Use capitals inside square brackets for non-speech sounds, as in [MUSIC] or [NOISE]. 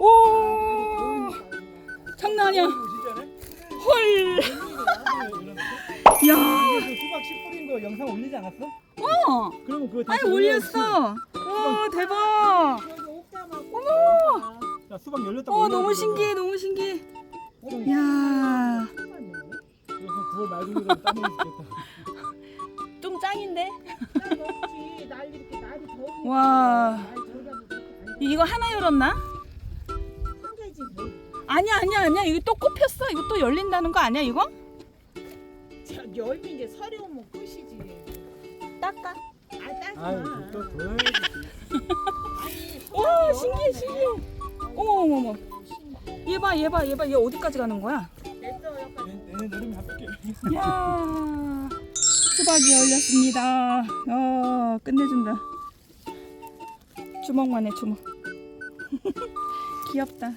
오 장난 아니야? 헐 야. 그 수박 씨 뿌린 거 영상 올리지 않았어? 어 그러면 그거 아니 올렸어 오 대박 어머 야 수박 열렸다고 어 너무 신기해 너무 신기해 야. 그래서 9월 말고는 따먹을 수 있겠다 좀 짱인데? 먹지. 날 이렇게 날이 더우니까. 와. 이거 하나 열었나? 아니야 아니야 아니야. 이거 또 꼽혔어. 이거 또 열린다는 거 아니야 이거? 저 열면 이제 서리 오면 끝이지. 닦아. 아 따지 아이 마. 또 보여야지. 와 신기해 신기해. 어머 어머 어머. 얘봐 얘봐 얘봐 얘 어디까지 가는 거야? 됐어 약간. 내년 여름에 합격해 이야 수박이 열렸습니다. 어 끝내준다. 주먹만 해 주먹. [LAUGHS] 귀엽다